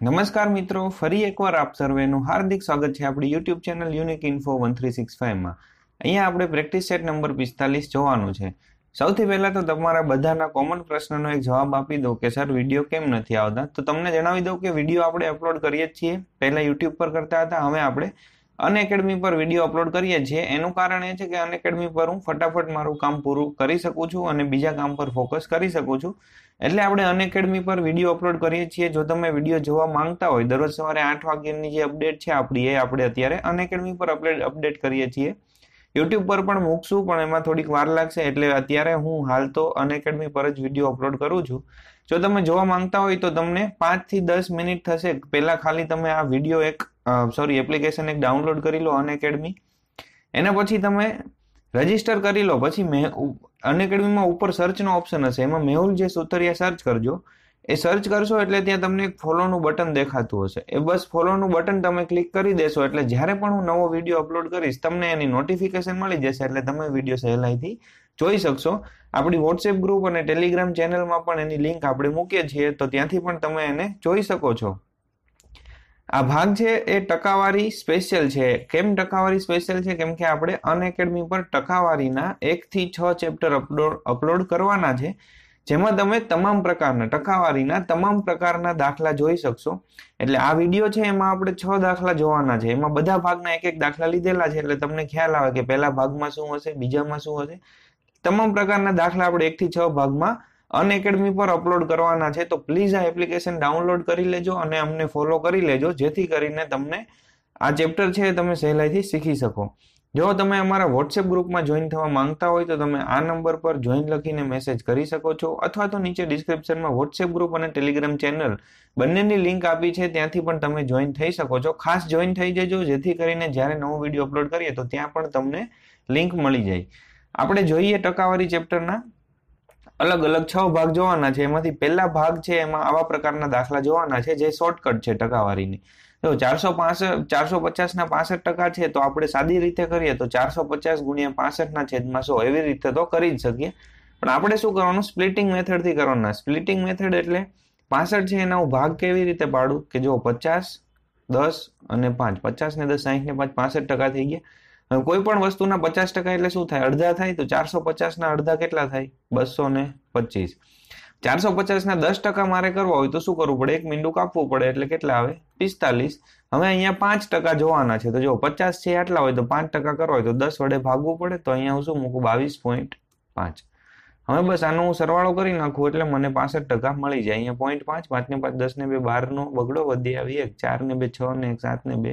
નમસ્કાર મિત્રો, ફરી એકવાર આપ સર્વેનું હાર્દિક સ્વાગત છે આપણી YouTube channel unique info one three six ફાઈવમાં અહીંયા આપણે પ્રેક્ટિસ સેટ નંબર પિસ્તાલીસ જોવાનું છે. સૌથી પહેલાં તો તમારા બધાના કોમન પ્રશ્નનો એક જવાબ આપી દો કે, સર વીડિયો કેમ નથી આવતા? તો તમને જણાવી દઉં કે વીડિયો આપણે અપલોડ કરીએ જ છીએ. પહેલાં યુટ્યુબ પર કરતા હતા, હવે આપણે અન એકેડમી પર વીડિયો અપલોડ કરીએ છીએ. એનું કારણ એ છે કે અનએકેડમી પર હું ફટાફટ મારું કામ પૂરું કરી શકું છું અને બીજા કામ પર ફોકસ કરી શકું છું. એટલે આપણે અનએકેડમી પર વીડિયો અપલોડ કરીએ છીએ. જો તમે વીડિયો જોવા માંગતા હોય, દરરોજ સવારે આઠ વાગ્યાની જે અપડેટ છે આપણી, એ આપણે અત્યારે અનએકેડમી પર અપડેટ અપડેટ કરીએ છીએ. યુટ્યુબ પર પણ મૂકશું, પણ એમાં થોડીક વાર લાગશે. એટલે અત્યારે હું હાલ તો અનએકેડમી પર જ વીડિયો અપલોડ કરું છું. જો તમે જોવા માંગતા હોય તો તમને પાંચથી દસ મિનિટ થશે. પહેલાં ખાલી તમે આ વીડિયો એક સોરી એપ્લિકેશન એક ડાઉનલોડ કરી લો અનએકેડમી એના પછી તમે રજિસ્ટર કરી લો. પછી મેં અનએકેડમીમાં ઉપર સર્ચનો ઓપ્શન હશે. એમાં મેહુલ જે સુતરિયા સર્ચ કરજો, એ સર્ચ કરશો એટલે ત્યાં તમને એક ફોલોનું બટન દેખાતું હશે. એ બસ ફોલોનું બટન તમે ક્લિક કરી દેશો એટલે જ્યારે પણ હું નવો વીડિયો અપલોડ કરીશ, તમને એની નોટિફિકેશન મળી જશે એટલે તમે વીડિયો સહેલાઈથી જોઈ શકશો. આપણી વોટ્સએપ ગ્રુપ અને ટેલિગ્રામ ચેનલમાં પણ એની લિંક આપણે મૂકીએ છીએ, તો ત્યાંથી પણ તમે એને જોઈ શકો છો. આ ભાગ છે એ ટકાવારી સ્પેશિયલ છે. કેમ ટકાવારી સ્પેશિયલ છે? કેમ કે આપણે અનએકેડમી પર ટકાવારીના એકથી છ ચેપ્ટર અપલોડ અપલોડ કરવાના છે. જેમાં તમે તમામ પ્રકારના, ટકાવારીના તમામ પ્રકારના દાખલા જોઈ શકશો. એટલે આ વીડિયો છે, એમાં આપણે છ દાખલા જોવાના છે. એમાં બધા ભાગના એક એક દાખલા લીધેલા છે. એટલે તમને ખ્યાલ આવે કે પહેલા ભાગમાં શું હશે, બીજામાં શું હશે? તમામ પ્રકારના દાખલા આપણે એકથી છ ભાગમાં અન એકેડમી પર અપલોડ કરવાના છે, તો પ્લીઝ આ એપ્લિકેશન ડાઉનલોડ કરી લેજો અને અમને ફોલો કરી લેજો, જેથી કરીને તમને આ ચેપ્ટર છે તમે સહેલાઈથી શીખી શકો. જો તમે અમારા વોટ્સએપ ગ્રુપમાં જોઈન થવા માંગતા હોય તો તમે આ નંબર પર જોઈન લખીને મેસેજ કરી શકો છો, અથવા તો નીચે ડિસ્ક્રિપ્શનમાં વોટ્સએપ ગ્રુપ અને ટેલિગ્રામ ચેનલ બંનેની લિંક આપી છે, ત્યાંથી પણ તમે જોઈન થઈ શકો છો. ખાસ જોઈન થઈ જજો, જેથી કરીને જ્યારે નવો વીડિયો અપલોડ કરીએ તો ત્યાં પણ તમને લિંક મળી જાય. આપણે જોઈએ ટકાવારી ચેપ્ટરના અલગ અલગ છ ભાગ જોવાના છે. એમાંથી પહેલા ભાગ છે, એમાં આવા પ્રકારના દાખલા જોવાના છે, જે શોર્ટકટ છે ટકાવારીની. જો ચારસો પાસઠ, ચારસો પચાસના પાસઠ ટકા છે, તો આપણે સાદી રીતે કરીએ તો ચારસો પચાસ ગુણ્યા પાસઠના છેદમાં સો. એવી રીતે તો કરી જ શકીએ. પણ આપણે શું કરવાનું? સ્પ્લિટિંગ મેથડથી કરવાના. સ્પ્લિટિંગ મેથડ એટલે પાસઠ છે, એના હું ભાગ કેવી રીતે પાડું? કે જો પચાસ, દસ અને પાંચ. પચાસ ને દસ, સાહીઠ ને પાંચ, પાસઠ ટકા થઈ ગયા. કોઈ પણ વસ્તુના પચાસ ટકા એટલે શું થાય? અડધા થાય તો ચારસો પચાસના અડધા કેટલા થાય? બસો ને પચીસ. ચારસો પચાસના દસ ટકા મારે કરવા હોય તો શું કરવું પડે? એક મીંડું કાપવું પડે એટલે કેટલા આવે? પિસ્તાલીસ. હવે અહીંયા પાંચ ટકા જોવાના છે. તો જો પચાસ છે આટલા હોય તો પાંચ ટકા કરવા હોય તો દસ વડે ભાગવું પડે. તો અહીંયા હું શું મૂકું? બાવીસ પોઈન્ટ પાંચ. હવે બસ આનો હું સરવાળો કરી નાખું એટલે મને પાસઠ ટકા મળી જાય. અહીંયા પોઈન્ટ પાંચ પાંચને પાંચ, દસ ને બે, બારનો બગડો વધી આવી એક, ચાર ને બે, છ ને એક, સાત ને બે.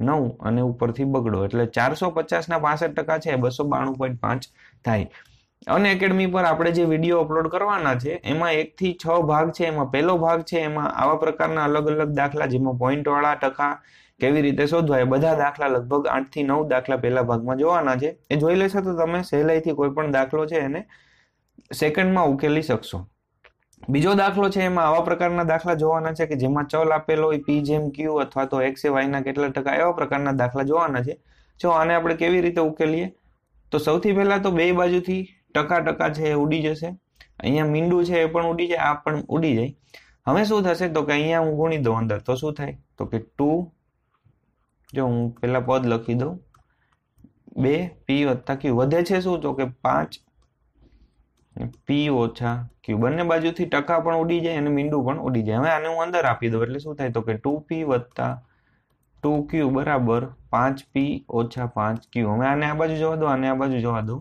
નવ અને ઉપરથી બગડો. એટલે ચારસો પચાસના પાસઠ ટકા છે, બસો બાણું પોઈન્ટ પાંચ થાય. અને એકેડમી પર આપણે જે વીડિયો અપલોડ કરવાના છે, એમાં એકથી છ ભાગ છે, એમાં પહેલો ભાગ છે, એમાં આવા પ્રકારના અલગ અલગ દાખલા જેમાં પોઈન્ટવાળા ટકા કેવી રીતે શોધવાય બધા દાખલા લગભગ આઠથી નવ દાખલા પહેલા ભાગમાં જોવાના છે. એ જોઈ લેશો તો તમે સહેલાઈથી કોઈ પણ દાખલો છે એને સેકન્ડમાં ઉકેલી શકશો. બીજો દાખલો છે, એમાં આવા પ્રકારના દાખલા જોવાના છે કે જેમાં ચલ આપેલો હોય, પી જેમ ક્યુ અથવા તો એક્સ એ વાયના કેટલા ટકા એવા પ્રકારના દાખલા જોવાના છે. જો આને આપણે કેવી રીતે ઉકેલીએ? તો સૌથી પહેલાં તો બે બાજુથી ટકા ટકા છે એ ઉડી જશે. અહીંયા મીંડું છે એ પણ ઉડી જાય, આ પણ ઉડી જાય. હવે શું થશે? તો કે અહીંયા હું ગુણી દઉં અંદર. તો શું થાય? તો કે ટુ, જો હું પહેલાં પદ લખી દઉં. બે, પી વત્તા ક્યુ. વધે છે શું? તો કે પાંચ પી ઓછા ક્યુ બંને બાજુથી ટકા પણ ઉડી જાય અને મીંડું પણ ઉડી જાય. હવે આને હું અંદર આપી દઉં, એટલે શું થાય તો કે ટુ પી વત્તા ટુ ક્યુ બરાબર પાંચ પી ઓછા પાંચ ક્યુ હવે આને આ બાજુ જવા દો, આને આ બાજુ જવા દો.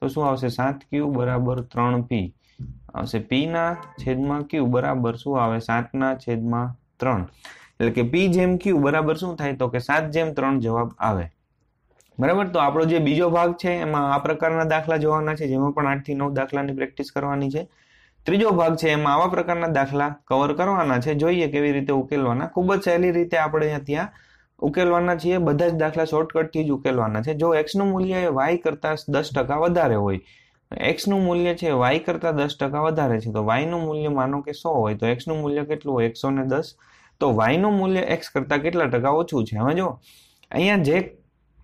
તો શું આવશે? સાત ક્યુ બરાબર ત્રણ પી આવશે પી ના છેદમાં ક્યુ બરાબર શું આવે? સાતના છેદમાં ત્રણ. એટલે કે પી જેમ ક્યુ બરાબર શું થાય તો કે સાત જેમ ત્રણ જવાબ આવે. બરાબર? તો આપણો જે બીજો ભાગ છે, એમાં આ પ્રકારના દાખલા જોવાના છે, જેમાં પણ આઠથી નવ દાખલાની પ્રેક્ટિસ કરવાની છે. ત્રીજો ભાગ છે, એમાં આવા પ્રકારના દાખલા કવર કરવાના છે. જોઈએ કેવી રીતે ઉકેલવાના. ખૂબ જ સહેલી રીતે આપણે ત્યાં ઉકેલવાના છીએ. બધા જ દાખલા શોર્ટકટથી જ ઉકેલવાના છે. જો એક્સનું મૂલ્ય એ વાય કરતાં દસ ટકા વધારે હોય એક્સનું મૂલ્ય છે વાય કરતાં દસ ટકા વધારે છે, તો વાયનું મૂલ્ય માનો કે સો હોય, તો એક્સનું મૂલ્ય કેટલું હોય? એકસો ને દસ. તો વાયનું મૂલ્ય એક્સ કરતાં કેટલા ટકા ઓછું છે? હવે જો, અહીંયા જે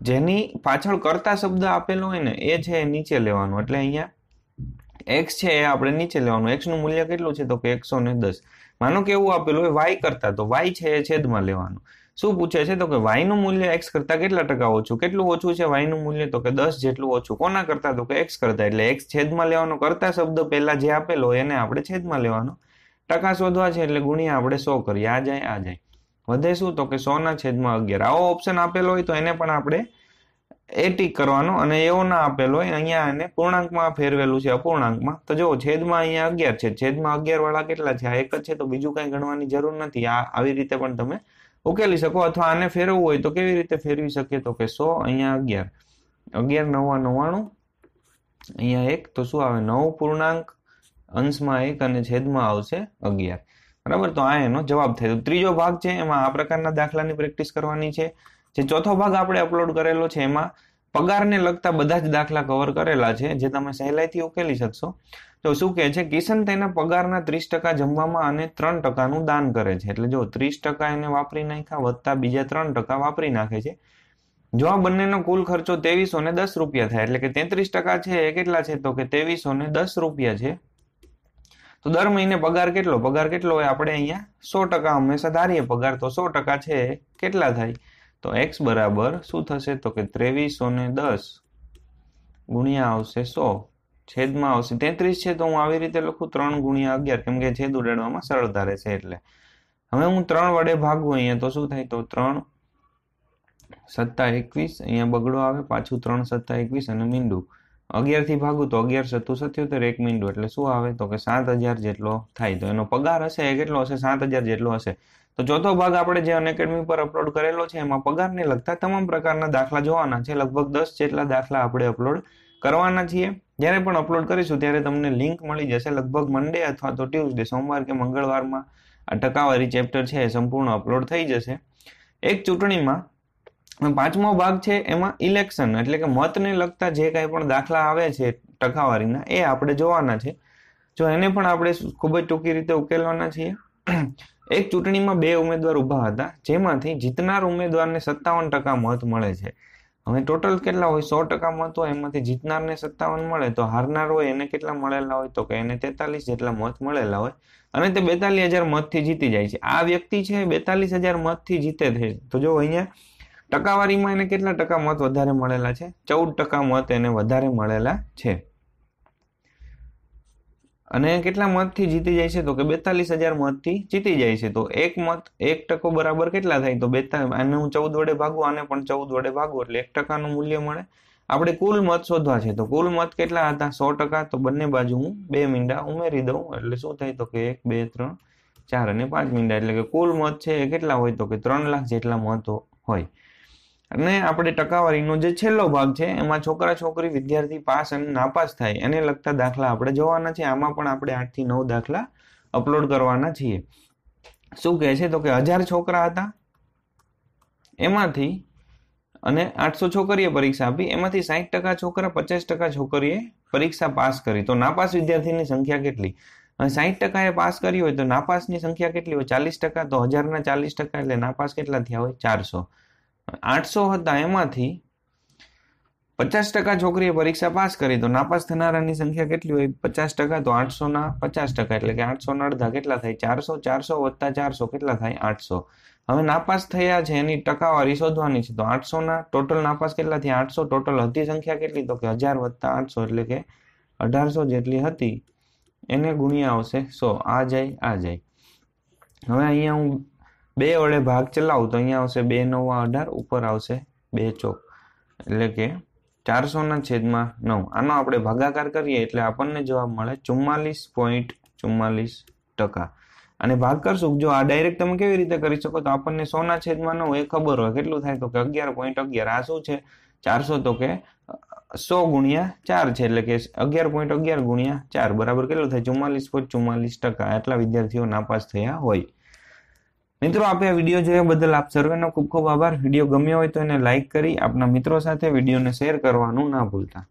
જેની પાછળ કરતા શબ્દ આપેલો હોય ને, એ છે નીચે લેવાનું. એટલે અહીંયા એક્સ છે એ આપણે નીચે લેવાનું. એક્સનું મૂલ્ય કેટલું છે? તો કે એકસો ને દસ. માનો કે એવું આપેલું હોય વાય કરતા, તો વાય છે એ છેદમાં લેવાનું. શું પૂછે છે? તો કે વાયનું મૂલ્ય એક્સ કરતા કેટલા ટકા ઓછું? કેટલું ઓછું છે વાયનું મૂલ્ય? તો કે દસ જેટલું ઓછું. કોના કરતા? તો કે એક્સ કરતા. એટલે એક્સ છેદમાં લેવાનો કરતા શબ્દ પહેલા જે આપેલો હોય એને આપણે છેદમાં લેવાનો. ટકા શોધવા છે એટલે ગુણ્યા આપણે સો કરીએ. આ જાય આ જાય. વધે શું તો કે સોના છેદમાં અગિયાર. આવો ઓપ્શન આપેલો હોય તો એને પણ આપણે એ કરવાનો અને એવો ના આપેલો હોય, અહીંયા એને પૂર્ણાંકમાં ફેરવેલું છે અપૂર્ણાંકમાં. તો જો છેદમાં અહીંયા અગિયાર છે. છેદમાં અગિયાર વાળા કેટલા છે? આ એક જ છે, તો બીજું કાંઈ ગણવાની જરૂર નથી. આ આવી રીતે પણ તમે ઉકેલી શકો અથવા આને ફેરવવું હોય તો કેવી રીતે ફેરવી શકીએ તો કે સો અહીંયા અગિયાર. અગિયાર, નવા નવ્વાણું અહીંયા એક, તો શું આવે? નવ પૂર્ણાંક અંશમાં એક અને છેદમાં આવશે અગિયાર. બરાબર? તો આ એનો જવાબ થયો. ત્રીજો ભાગ છે, એમાં આ પ્રકારના દાખલાની પ્રેક્ટિસ કરવાની છે. જે ચોથો ભાગ આપણે અપલોડ કરેલો છે, એમાં પગારને લગતા બધા જ દાખલા કવર કરેલા છે, જે તમે સહેલાઈથી ઉકેલી શકશો. તો શું કહે છે? કિશન તેના પગારના ત્રીસ ટકા જમવામાં અને ત્રણ ટકાનું દાન કરે છે. એટલે જો ત્રીસ ટકા એને વાપરી નાખ્યા, વત્તા બીજા ત્રણ ટકા વાપરી નાખે છે. જો આ બંનેનો કુલ ખર્ચો ત્રેવીસો ને દસ રૂપિયા થાય, એટલે કે તેત્રીસ ટકા છે એ કેટલા છે? તો કે ત્રેવીસો ને દસ રૂપિયા છે. તો દર મહિને પગાર કેટલો? પગાર કેટલો હોય આપણે અહીંયા? સો ટકા હંમેશા ધારીએ, પગાર તો સો ટકા છે, કેટલા થાય? તો એક્સ બરાબર શું થશે? તો કે ત્રેવીસો ને દસ ગુણ્યા આવશે સો. છેદમાં આવશે તેત્રીસ છે, તો હું આવી રીતે લખું ત્રણ ગુણ્યા અગિયાર, કેમ કે છેદ ઉડાડવામાં સરળતા રહેશે એટલે. હવે હું ત્રણ વડે ભાગું અહીંયા, તો શું થાય? તો ત્રણ સત્તા એકવીસ, અહીંયા બગડો આવે, પાછું ત્રણ સત્તા એકવીસ અને મીંડું. અગિયારથી ભાગું તો અગિયાર સત્તુ સત્યોતેર, એક મિનિટ એટલે શું આવે? તો કે સાત હજાર જેટલો થાય. તો એનો પગાર હશે, એ કેટલો હશે? સાત હજાર જેટલો હશે. તો ચોથો ભાગ આપણે જે અનએકેડમી પર અપલોડ કરેલો છે, એમાં પગારને લગતા તમામ પ્રકારના દાખલા જોવાના છે. લગભગ દસ જેટલા દાખલા આપણે અપલોડ કરવાના છીએ. જ્યારે પણ અપલોડ કરીશું, ત્યારે તમને લિંક મળી જશે. લગભગ મંડે અથવા તો ટ્યુઝડે સોમવાર કે મંગળવારમાં આ ટકાવારી ચેપ્ટર છે, એ સંપૂર્ણ અપલોડ થઈ જશે. એક ચૂંટણીમાં પાંચમો ભાગ છે એમાં ઇલેક્શન એટલે કે મતને લગતા જે કાંઈ પણ દાખલા આવે છે ટકાવારીના, એ આપણે જોવાના છે. જો એને પણ આપણે ખૂબ જ ટૂંકી રીતે ઉકેલવાના છીએ. એક ચૂંટણીમાં બે ઉમેદવાર ઊભા હતા, જેમાંથી જીતનાર ઉમેદવારને સત્તાવન ટકા મત મળે છે. હવે ટોટલ કેટલા હોય? સો ટકા મત હોય, એમાંથી જીતનારને સત્તાવન મળે, તો હારનાર હોય, એને કેટલા મળેલા હોય? તો કે એને તેતાલીસ જેટલા મત મળેલા હોય. અને તે બેતાલીસ હજાર મતથી જીતી જાય છે. આ વ્યક્તિ છે બેતાલીસ હજાર મતથી જીતે છે. તો જો અહીંયા ટકાવારીમાં એને કેટલા ટકા મત વધારે મળેલા છે? ચૌદ ટકા મત એને વધારે મળેલા છે. અને કેટલા મતથી જીતી જાય છે? તો કે બેતાલીસ હજાર મતથી જીતી જાય છે. તો એક મત એક ટકો બરાબર કેટલા થાય? તો બેતા આને હું ચૌદ વડે ભાગું, આને પણ ચૌદ વડે ભાગું, એટલે એક ટકાનું મૂલ્ય મળે. આપણે કુલ મત શોધવા છે. તો કુલ મત કેટલા હતા? સો ટકા. તો બંને બાજુ હું બે મીંડા ઉમેરી દઉં, એટલે શું થાય? તો કે એક, બે, ત્રણ, ચાર અને પાંચ મીંડા. એટલે કે કુલ મત છે એ કેટલા હોય? તો કે ત્રણ લાખ જેટલા મતો હોય. અને આપણે ટકાવારીનો જે છેલ્લો ભાગ છે, એમાં છોકરા છોકરી વિદ્યાર્થી પાસ અને નાપાસ થાય, એને લગતા દાખલા આપણે જોવાના છે. આમાં પણ આપણે આઠથી નવ દાખલા અપલોડ કરવાના છીએ. શું કહે છે? તો કે હજાર છોકરા હતા. એમાંથી અને આઠસો છોકરીએ પરીક્ષા આપી. એમાંથી સાહીઠ ટકા છોકરા, પચાસ ટકા છોકરીએ પરીક્ષા પાસ કરી. તો નાપાસ વિદ્યાર્થીની સંખ્યા કેટલી? સાહીઠ ટકાએ પાસ કરી હોય તો નાપાસની સંખ્યા કેટલી હોય? ચાલીસ ટકા? તો હજારના ચાલીસ ટકા એટલે નાપાસ કેટલા થયા હોય? ચારસો. આઠસો હતા એમાંથી પચાસ ટકા છોકરીએ પરીક્ષા પાસ કરી, તો નાપાસ થનારાની સંખ્યા કેટલી હોય? પચાસ ટકા, તો આઠસોના પચાસ ટકા, એટલે કે આઠસોના અડધા કેટલા થાય? ચારસો ચારસો વત્તા ચારસો કેટલા થાય? આઠસો. હવે નાપાસ થયા છે, એની ટકાવારી શોધવાની છે, તો આઠસોના ટોટલ નાપાસ કેટલા થયા? આઠસો ટોટલ હતી સંખ્યા કેટલી? તો કે હજાર વત્તા આઠસો, એટલે કે અઢારસો જેટલી હતી. એને ગુણ્યા આવશે સો, આ જાય આ જાય. હવે અહીંયા હું બે વડે ભાગ ચલાવું તો અહીંયા આવશે બે નવા અઢાર, ઉપર આવશે બે ચોક. એટલે કે ચારસોના છેદમાં નવ. આનો આપણે ભાગાકાર કરીએ એટલે આપણને જવાબ મળે ચુમ્માલીસ પોઈન્ટ ચુમ્માલીસ ટકા. અને ભાગ કરશું જો આ ડાયરેક્ટ તમે કેવી રીતે કરી શકો તો આપણને સોના છેદમાં નવ એ ખબર હોય. કેટલું થાય તો કે અગિયાર પોઈન્ટ અગિયાર. આ શું છે? ચારસો તો કે સો ગુણ્યા ચાર છે એટલે કે અગિયાર પોઈન્ટ અગિયાર ગુણ્યા ચાર. બરાબર કેટલું થાય? ચુમ્માલીસ પોઈન્ટ ચુમ્માલીસ ટકા. એટલા વિદ્યાર્થીઓ નાપાસ થયા હોય. મિત્રો, આપે આ વીડિયો જોયા બદલ આપ સર્વેનો ખૂબ ખૂબ આભાર. વીડિયો ગમ્યો હોય તો એને લાઇક કરી આપના મિત્રો સાથે વિડીયોને શેર કરવાનું ના ભૂલતા.